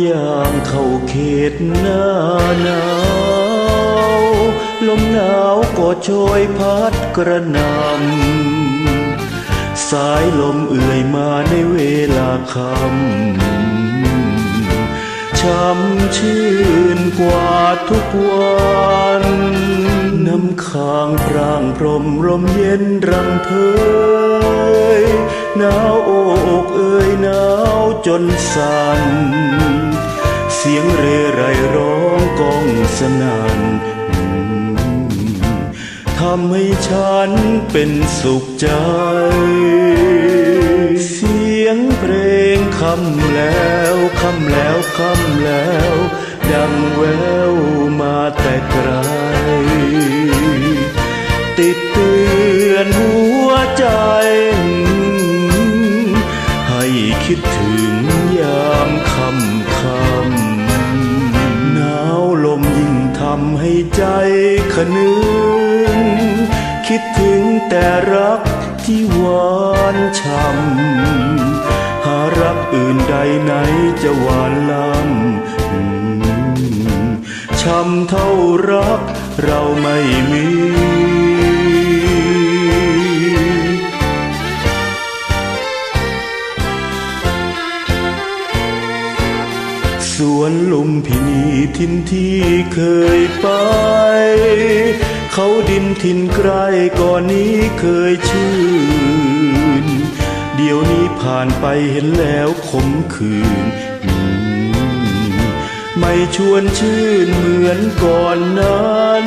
อย่างเข้าเขตหน้าหนาว ลมหนาวก็โชยพัดกระหนำสายลมเอื่อยมาในเวลาค่ำช้ำชื่นกว่าทุกวันน้ำค้างพรางพรมลมเย็นรังเพย นสั่นเสียงเรไรร้องกองสนั่นทำให้ฉันเป็นสุขใจ เสียงเพลงคำแล้วคำแล้วคำแล้ว ดังแววมาแต่ไกล ติดเตือนหัวใจำให้ใจขนึง คิดถึงแต่รักที่หวานช่ำหารักอื่นใดไหนจะหวานล้ำช้ำเท่ารักเราไม่มี สวนลุมพินีทินที่เคยไป เขาดินทินไกลก่อนนี้เคยชื่น เดี๋ยวนี้ผ่านไปเห็นแล้วขมขื่นไม่ชวนชื่นเหมือนก่อนนั้น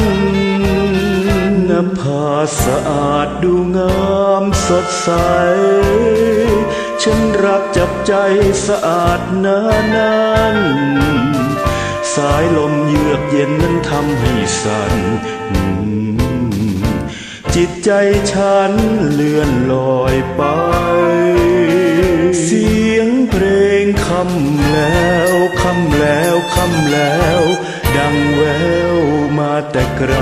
นภาสะอาดดูงามสดใส ฉันรักจับใจสะอาดนานนั้นสายลมเยือกเย็นนั้นทำให้สั่นจิตใจฉันเลื่อนลอยไป เสียงเพลงคำแล้วคำแล้วคำแล้ว ดังแววมาแต่ไกล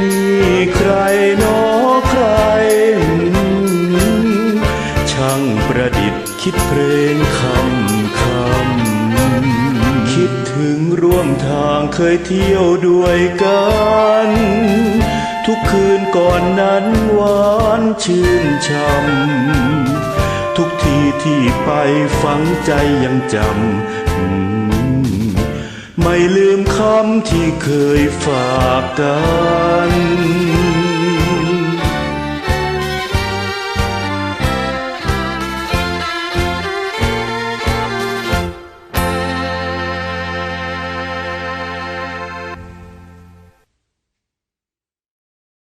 นี่ใครนอ ถึงร่วมทางเคยเที่ยวด้วยกัน ทุกคืนก่อนนั้นหวานชื่นช่ำทุกทีที่ไปฝังใจยังจำไม่ลืมคำที่เคยฝากกัน